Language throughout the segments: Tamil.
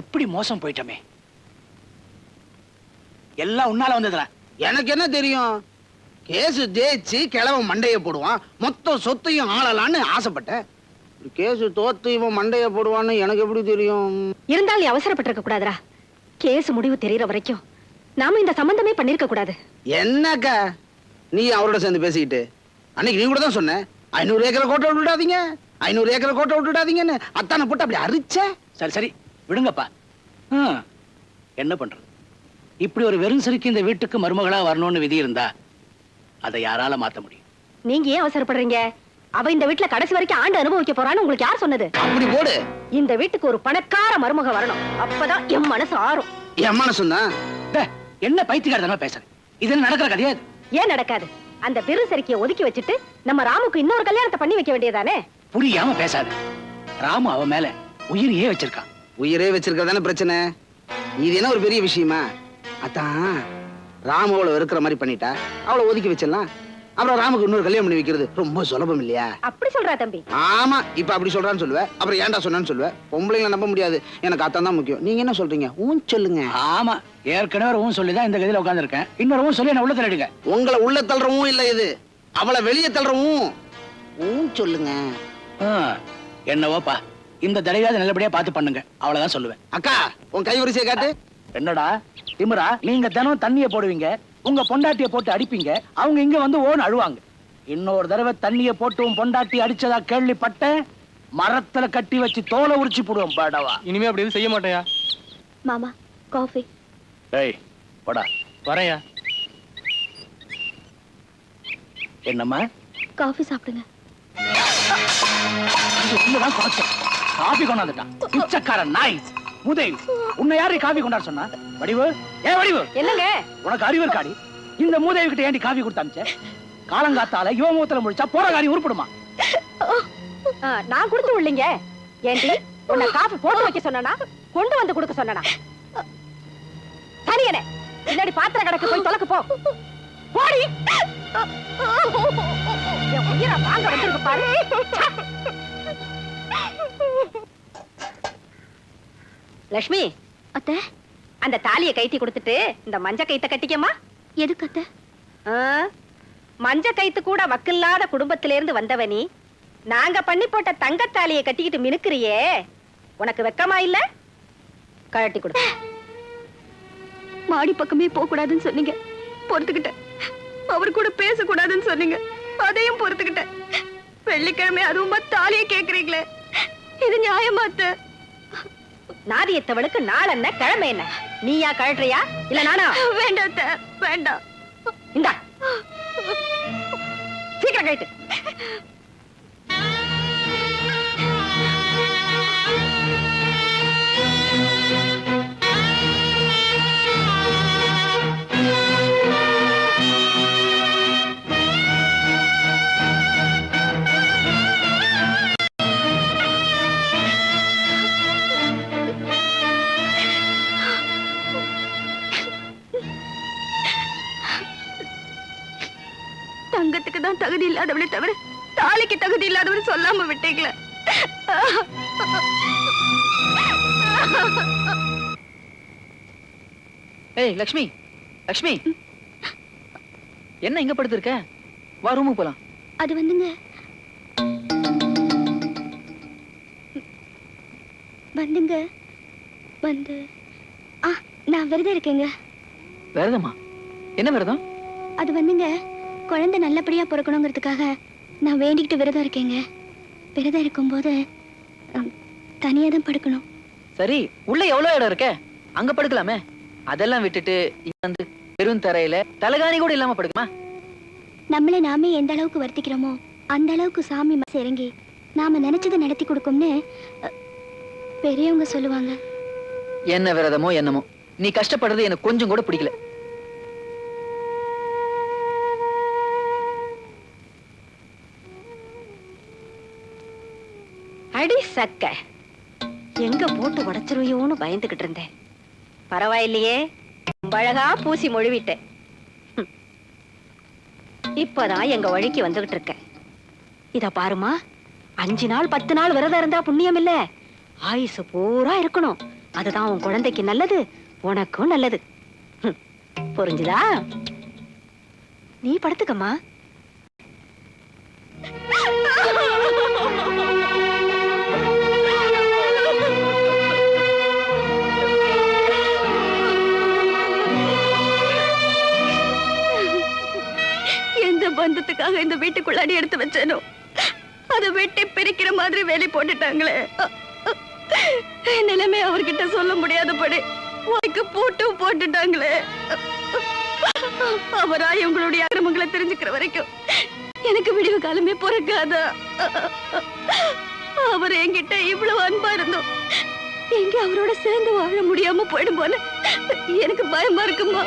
இப்படி மோசம் போயிட்டோமே. எல்லாம் உன்னால வந்ததுடா எனக்கு என்ன தெரியும்? கேஸ் ஜெயிச்சு கிழவன் மண்டைய போடுவான். மொத்த சொத்தையும் ஆளலான்னு ஆசைப்பட்டேன் கேஸ் தோத்து இவன் மண்டைய போடுவான்னு எனக்கு எப்படி தெரியும்? இருந்தாலும் நீ அவசரப்பட்டிருக்க கூடாதுடா. கேஸ் முடிவு தெரியற வரைக்கும் நாம இந்த சம்பந்தமே பண்ணிருக்க கூடாது. என்னக்கா? நீ அவரோட சேர்ந்து பேசிக்கிட்டு. அன்னைக்கு நீ கூட தான் சொன்ன. ஐநூறு ஏக்கரை கோட்டை விட்டுடாதீங்க. ஐநூறு ஏக்கரை கோட்டை விட்டுடாதீங்கன்னு. அத்தானை போட்டு அப்படி அரிச்ச? சரி சரி. விடுங்கப்பா. என்ன பண்றது? இப்படி ஒரு வெறும் சிறுக்கி இந்த வீட்டுக்கு மருமகளா வரணும்னு விதி இருந்தா அதை யாரால மாத்த முடியும்? நீங்க ஏன் அவசரப்படுறீங்க? அவ இந்த வீட்டுல கடைசி வரைக்கும் ஆண்டு அனுபவிக்க போறான்னு உங்களுக்கு யார் சொன்னது? அப்படி போடு. இந்த வீட்டுக்கு ஒரு பணக்கார மருமக வரணும். அப்பதான் என் மனசு ஆறும். என் மனசும் தான் என்ன பைத்தியக்காரத்தனமா பேசுறேன் இது நடக்கிற கிடையாது ஏன் நடக்காது? அந்த பெரு சரிக்கைய ஒதுக்கி வச்சுட்டு நம்ம ராமுக்கு இன்னொரு கல்யாணத்தை பண்ணி வைக்க வேண்டியதானே புரியாம பேசாத. ராமு அவன் மேல உயிரையே வச்சிருக்கான். உயிரே வச்சிருக்கிறதானே பிரச்சனை? இது என்ன ஒரு பெரிய விஷயமா? அதான் ராம அவளை வெறுக்கிற மாதிரி பண்ணிட்டா. அவளை ஒதுக்கி வச்சிடலாம். அப்புறம் ராமுக்கு இன்னொரு கல்யாணம் பண்ணி வைக்கிறது ரொம்ப சுலபம் இல்லையா? அப்படி சொல்றா தம்பி. ஆமா இப்ப அப்படி சொல்றான்னு சொல்லுவேன் அப்புறம் ஏன்டா சொன்னான்னு சொல்லுவேன் பொம்பளைங்களை நம்ப முடியாது. எனக்கு அத்தான் தான் முக்கியம். நீங்க என்ன சொல்றீங்க? ஊன் சொல்லுங்க. ஆமா ஏற்கனவே ஒரு ஊன் சொல்லிதான் இந்த கதியில உட்கார்ந்திருக்கேன். இன்னொரு ஊன் சொல்லி என்ன உள்ள தள்ளிடுங்க. உங்களை உள்ள தள்ளுறவும் இல்ல இது. அவளை வெளியே தள்ளுறவும் ஊன். சொல்லுங்க. என்னவோப்பா இந்த தடவையாவது நல்லபடியா பார்த்து பண்ணுங்க. அவ்வளவுதான் சொல்லுவேன். அக்கா உன் கை வரிசையை காட்டு. என்னடா? திமிரா நீங்க தினம் தண்ணிய போடுவீங்க. உங்க பொண்டாட்டிய போட்டு அடிப்பீங்க. அவங்க இங்க வந்து ஓன் அழுவாங்க. இன்னொரு தடவை தண்ணிய போட்டு உன் பொண்டாட்டி அடிச்சதா கேள்விப்பட்டேன். மரத்துல கட்டி வச்சு தோலை உரிச்சு போடுவோம் பாடவா. இனிமே அப்படி எதுவும் செய்ய மாட்டேயா? மாமா காஃபி ஏய் போடா. வரேயா? என்னம்மா? காஃபி சாப்பிடுங்க. இது உண்மைதான் குறைச்சேன் காபி கொண்டாந்துட்டான். பிச்சைக்காரன் நாய். முதேவி உன்னை யாரு காபி கொண்டாட சொன்னா? வடிவு? ஏ வடிவு? என்னங்க? உனக்கு அறிவு இருக்காடி. இந்த மூதேவி கிட்ட ஏண்டி காபி கொடுத்தாமிச்ச காலங்காத்தால இவ முகத்துல முடிச்சா போற காரியம் உருப்படுமா நான் கொடுத்து விடலீங்க ஏண்டி உன்னை காஃபி போட்டு வைக்க சொன்னனா? கொண்டு வந்து கொடுக்க சொன்னனா? சரியனே பின்னாடி பாத்திர கடைக்கு போய் தொலைக்கு போ. போடி. என் உயிரை வாங்க வந்திருக்கு பாரு. லட்சுமி அத்தை? அந்த தாலியை கைத்தி கொடுத்துட்டு இந்த மஞ்ச கைத்த கட்டிக்கமா எதுக்கு அத்தை? மஞ்ச கைத்து கூட வக்கில்லாத குடும்பத்திலிருந்து வந்தவனி நாங்க பண்ணி போட்ட தங்கத்தாலியை கட்டிக்கிட்டு மினுக்குறியே. உனக்கு வெக்கமா இல்ல? கழட்டி கொடு. மாடி பக்கமே போக கூடாதுன்னு சொன்னீங்க. பொறுத்துக்கிட்டேன். அவர் கூட பேசக்கூடாதுன்னு சொன்னீங்க. அதையும் பொறுத்துக்கிட்டேன். வெள்ளிக்கிழமை அதுவுமா தாலியை கேக்குறீங்களே. இது நியாயமா அத்தை? நாதியத்தவளுக்கு நாள் என்ன கிழமை என்ன நீயா கழட்டுறியா இல்ல நானா? வேண்டாம் வேண்டாம். இந்தா. சீக்கிரம் கழட்டு தகுதி இல்லாதவளே தவிர தாலிக்கு தகுதி இல்லாதவன் சொல்லாம விட்டீங்களே. ஏய் லக்ஷ்மி லக்ஷ்மி. என்ன இங்க படுத்திருக்க? வா ரூமுக்கு போலாம். அது வந்துங்க. வந்துங்க. வந்து. ஆ நான் விரதம் இருக்கேங்க. விரதமா? என்ன விரதம்? அது வந்துங்க. குழந்தை நல்லபடியா பிறக்கணுங்கிறதுக்காக நான் வேண்டிக்கிட்டு விரதம் இருக்கேங்க. விரதம் இருக்கும்போது தனியா தான் படுக்கணும். சரி உள்ள எவ்வளவு இடம் இருக்க? அங்க படுக்கலாமே. அதெல்லாம் விட்டுட்டு இங்க வந்து வெறும் தரையில தலகாணி கூட இல்லாம படுக்குமா நம்மளை நாமே எந்த அளவுக்கு வருத்திக்கிறோமோ அந்த அளவுக்கு சாமி மனசு இறங்கி நாம நினைச்சதை நடத்தி கொடுக்கும்னு பெரியவங்க சொல்லுவாங்க. என்ன விரதமோ என்னமோ. நீ கஷ்டப்படுறது எனக்கு கொஞ்சம் கூட பிடிக்கல. சக்க. எங்க போட்டு உடைச்சிருவியோன்னு பயந்துகிட்டு இருந்தேன். பரவாயில்லையே அழகா பூசி மொழிவிட்டேன். இப்பதான் எங்க வழிக்கு வந்துகிட்டு இருக்கேன். இத பாருமா அஞ்சு நாள் பத்து நாள் விரதம் இருந்தா புண்ணியம் இல்ல. ஆயுசு பூரா இருக்கணும். அதுதான் உன் குழந்தைக்கு நல்லது உனக்கும் நல்லது. புரிஞ்சுதா? நீ படுத்துக்கம்மா. பந்தத்துக்காக இந்த வீட்டுக்குள்ளாடி எடுத்து வச்சேனோ? அதை வெட்டி பிரிக்கிற மாதிரி வேலை போட்டுட்டாங்களே. நிலைமை அவர்கிட்ட சொல்ல முடியாதபடி வாய்க்கு போட்டும் போட்டுட்டாங்களே. அவரா இவங்களுடைய அக்கிரமங்களை தெரிஞ்சுக்கிற வரைக்கும் எனக்கு விடிவு காலமே பிறக்காதா? அவர் என்கிட்ட இவ்வளவு அன்பா இருந்தோம் எங்க அவரோட சேர்ந்து வாழ முடியாம போயிடும் போல எனக்கு பயமா இருக்குமா?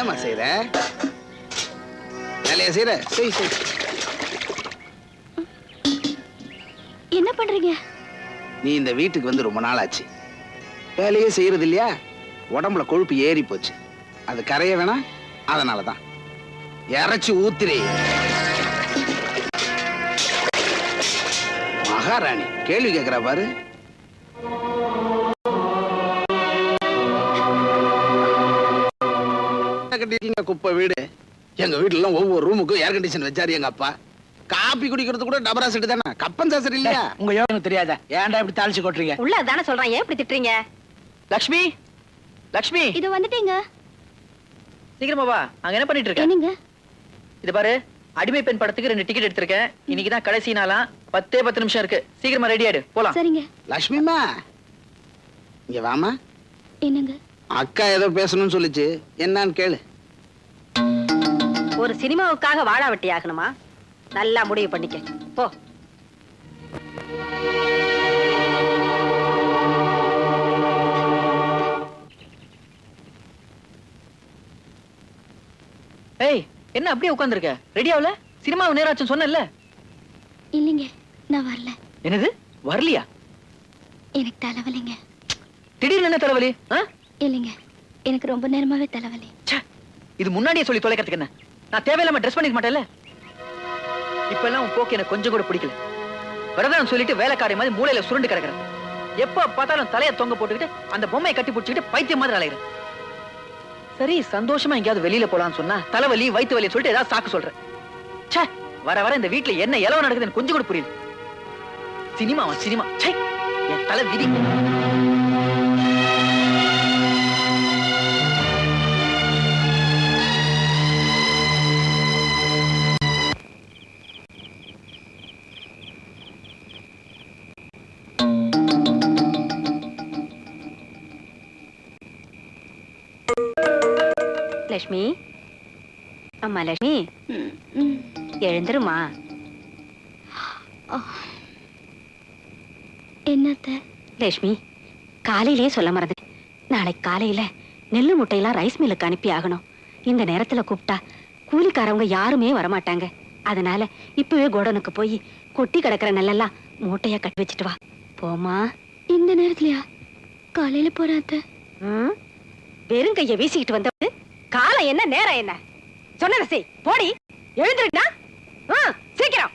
என்னம்மா செய்யற வேலையை செய்யற செய் செய். என்ன பண்றீங்க? நீ இந்த வீட்டுக்கு வந்து ரொம்ப நாள் ஆச்சு வேலையே செய்யறது இல்லையா உடம்புல கொழுப்பு ஏறி போச்சு. அது கரைய வேணாம் அதனால தான். இறைச்சி ஊத்திரே மகாராணி கேள்வி கேட்கிறா பாரு. குப்பை வீடு. எங்க வீட்டுல எல்லாம் ஒவ்வொரு ரூமுக்கும் ஏர் கண்டிஷன் வச்சாரு எங்க அப்பா. காப்பி குடிக்கிறது கூட டபரா செட்டு தானே? கப்பன் சாசர் இல்லையா? உங்க யோகனுக்கு தெரியாதா? ஏன்டா இப்படி தாளிச்சு கொட்டுறீங்க? உள்ள தானே சொல்றான். ஏன் இப்படி திட்டுறீங்க? லக்ஷ்மி? லக்ஷ்மி? இது வந்துட்டீங்க சீக்கிரமா வா. அங்க என்ன பண்ணிட்டு இருக்க? இது பாரு அடிமை பெண் படத்துக்கு ரெண்டு டிக்கெட் எடுத்திருக்கேன். இன்னைக்கு தான் கடைசி நாளா. பத்தே பத்து நிமிஷம் இருக்கு. சீக்கிரமா ரெடி ஆயிடு. போலாம். சரிங்க. லக்ஷ்மிமா இங்க வாமா என்னங்க? அக்கா ஏதோ பேசணும்னு சொல்லுச்சு. என்னன்னு கேளு. ஒரு சினிமாவுக்காக வாழா வெட்டி ஆகணுமா நல்லா முடிவு பண்ணிக்க. போ. ஏய் என்ன அப்படியே உட்கார்ந்திருக்க? ரெடி ஆகல சினிமாவு நேராச்சும் சொன்னேன்ல இல்லைங்க நான் வரல. என்னது? வரலையா? எனக்கு தலைவலிங்க. திடீர்னு என்ன தலைவலி? ஆ? இல்லைங்க எனக்கு ரொம்ப நேரமாவே தலைவலி. ச்சே, இது முன்னாடியே சொல்லி தொலைக்கிறதுக்கு என்ன? நான் தேவையில்லாம ட்ரெஸ் பண்ணிக்க மாட்டேன்ல. இப்ப எல்லாம் உன் போக்கு எனக்கு கொஞ்சம் கூட பிடிக்கல. விரதம் சொல்லிட்டு வேலைக்காரி மாதிரி மூலையில சுருண்டு கிடக்குறேன். எப்ப பார்த்தாலும் தலையை தொங்க போட்டுக்கிட்டு அந்த பொம்மையை கட்டி பிடிச்சிக்கிட்டு பைத்தியம் மாதிரி அலையிறேன். சரி சந்தோஷமா எங்கேயாவது வெளியில போலாம்னு சொன்னா தலைவலி வயிற்று வலி சொல்லிட்டு ஏதாவது சாக்கு சொல்றேன். ச்சே வர வர இந்த வீட்டுல என்ன இலவ நடக்குதுன்னு கொஞ்சம் கூட புரியல. சினிமாவா சினிமா. ச்சே என் தலை விதி. லட்சுமி அம்மா லட்சுமி எழுந்துருமா? என்னத்த? லட்சுமி காலையிலேயே சொல்ல மறந்தேன் நாளைக்கு காலையில நெல்லு முட்டையெல்லாம் ரைஸ் மில்லுக்கு அனுப்பி ஆகணும். இந்த நேரத்துல கூப்பிட்டா கூலிக்காரவங்க யாருமே வரமாட்டாங்க. அதனால இப்பவே கோடனுக்கு போய் கொட்டி கிடக்குற நெல்லெல்லாம் மூட்டையா கட்டி வச்சுட்டு வா. போமா இந்த நேரத்துலயா? காலையில போறாத்த? வெறும் கைய வீசிக்கிட்டு வந்தது காலம் என்ன நேரம் என்ன? சொன்னத செய் போடி. எழுந்துருடா சீக்கிரம்.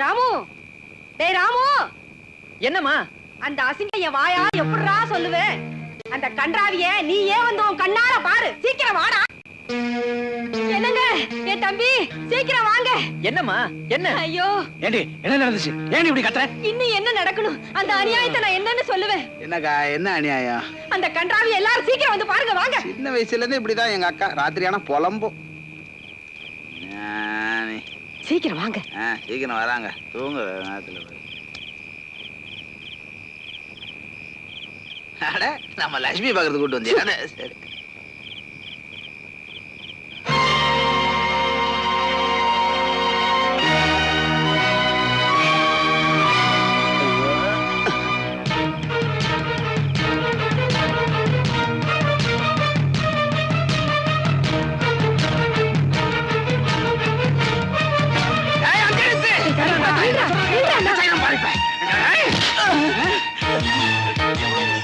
ராமு டேய் ராமு! என்னம்மா? அந்த அசிங்க என் வாயா எப்படிடா சொல்லுவேன் அந்த கன்றாவிய நீ ஏன் வந்து உன் கண்ணால பாரு. சீக்கிரம் வாடா. என்னங்க என் தம்பி? சீக்கிரம் வாங்க. என்னம்மா? என்ன? ஐயோ. ஏண்டி என்ன நடந்துச்சு? ஏன் இப்படி கத்துற? இன்னும் என்ன நடக்கணும்? அந்த அநியாயத்தை நான் என்னன்னு சொல்லுவேன். என்னக்கா என்ன அநியாயம்? அந்த கன்றாவி எல்லாரும் சீக்கிரம் வந்து பாருங்க வாங்க. சின்ன வயசுல இருந்து இப்படிதான் எங்க அக்கா. ராத்திரி ஆனா புலம்பும். சீக்கிரம் வாங்க. ஆ, சீக்கிரம் வராங்க. தூங்க நேரத்துல போய். அட நம்ம லட்சுமி பாக்குறது கூட்டு வந்தீங்க சரி.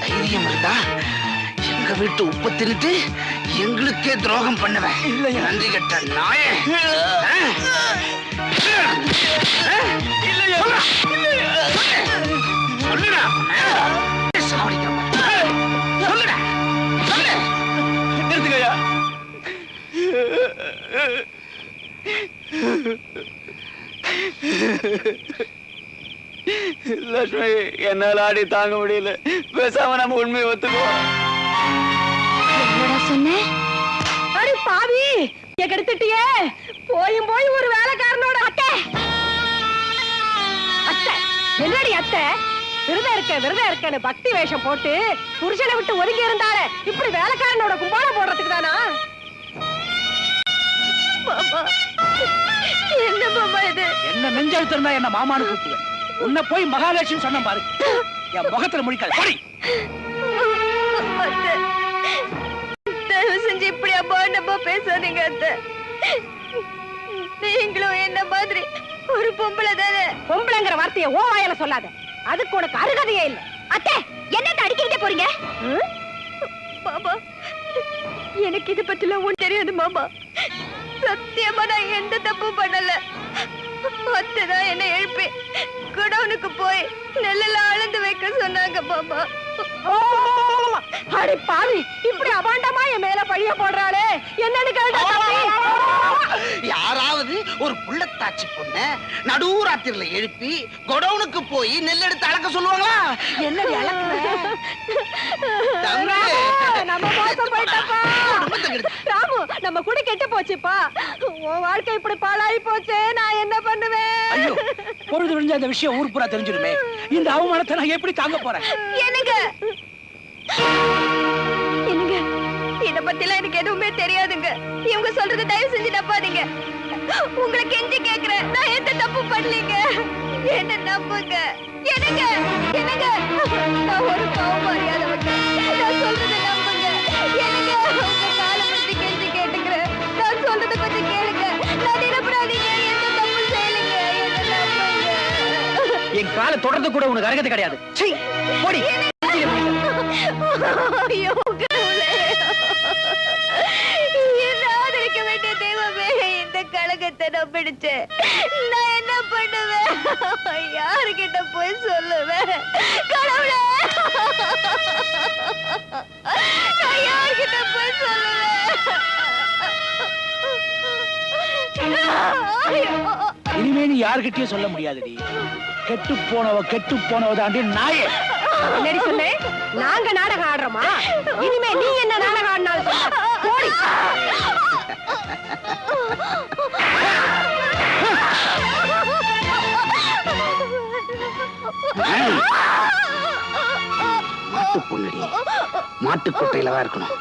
தைரியம் இருந்தா எங்க வீட்டு உப்பு தின்னுட்டு எங்களுக்கே துரோகம் பண்ணுவேன். இல்லையா? நன்றி கெட்ட நாயே. லட்சுமி என்னால ஆடி தாங்க முடியல. பேசாம நம்ம உண்மையை ஒத்துக்குவோம். அடி பாவி கெடுத்துட்டியே. போயும் போய் ஒரு வேலைக்காரனோட அத்தை. அத்தை என்னடி அத்தை? விரதம் இருக்க விரதம் இருக்கன்னு பக்தி வேஷம் போட்டு புருஷனை விட்டு ஒதுங்கி இருந்தாலே இப்படி வேலைக்காரனோட கும்பாலம் போடுறதுக்கு தானா? என்ன மாமா இது? என்ன நெஞ்செழுத்திருந்தா என்ன மாமான்னு கூப்பிடுவேன். உன்னை போய் மகாலட்சுமி சொன்ன பாரு என் முகத்துல முடிக்காது அத்தை, தயவு செஞ்சு இப்படி அபாண்டமா பேசாதீங்க அத்தை. நீங்களும் என்ன மாதிரி ஒரு பொம்பளை தானே? பொம்பளைங்கிற வார்த்தையை ஓ வாயால சொல்லாத. அதுக்கு உனக்கு அருகதையே இல்ல. அத்தை என்னத்த அடிக்கிட்டே போறீங்க? மாமா எனக்கு இது பத்திலாம் ஒண்ணு தெரியாது மாமா. சத்தியமா நான் எந்த தப்பும் பண்ணல. அத்தைதான் என்ன எழுப்பி குடவுனுக்கு போய் நெல்லெல்லாம் அளந்து வைக்க சொன்னாங்க மாமா. அடி பாவி இப்படி அபாண்டமா என் மேல பழிய போடுறாளே. என்னன்னு கேட்டா ஒரு புள்ளத்தாச்சி பொண்ண நடுராத்திரில எழுப்பி கொடவுனுக்கு போய் நெல் எடுத்து அளக்க சொல்லுவாங்களா? என்ன. ராமு நம்ம கூட கெட்டு போச்சுப்பா. உன் வாழ்க்கை இப்படி பாழாயி போச்சே நான் என்ன பண்ணுவேன்? பொழுது விழிஞ்ச அந்த விஷயம் ஊர் பூரா தெரிஞ்சிருமே இந்த அவமானத்தை நான் எப்படி தாங்க போறேன்? என்னங்க? என்னங்க? இத பத்திலாம் எனக்கு எதுவுமே தெரியாதுங்க. இவங்க சொல்றது தயவு செஞ்சு நம்பாதீங்க. உங்களை கெஞ்சி கேக்குறேன். நான் எந்த தப்பு பண்ணலீங்க? என்ன நம்புங்க. என்னங்க? என்னங்க? நான் ஒரு பாவம் அறியாதவங்க நான் சொல்றதை நம்புங்க. என்னங்க? உங்க காலை பத்தி கெஞ்சி கேட்டுக்கிறேன். நான் சொல்றதை கொஞ்சம் கேளுங்க. நான் நிரப்படாதீங்க எந்த தப்பு செய்யலைங்க. என்ன நம்புங்க. என் காலை தொடர்ந்து கூட உனக்கு அரகத்து கிடையாது. போடி. ஐயோ கழகத்தை நான் பிடிச்சேன் நான் என்ன பண்ணுவேன்? யாருகிட்ட போய் சொல்லுவேன்? கடவுளே! நான் யார்கிட்ட போய் சொல்லுவேன்? இனிமே நீ யார்கிட்டயும் சொல்ல முடியாதுடி. கெட்டு போனவ கெட்டு போனவ தாண்டி நாயே! என்னடி சொன்னே? நாங்க நாடகம் ஆடுறோமா? இனிமே நீ என்ன நாடகம் ஆடினாலும் போடி. மாட்டு பொண்ணுடி. தான் இருக்கணும்.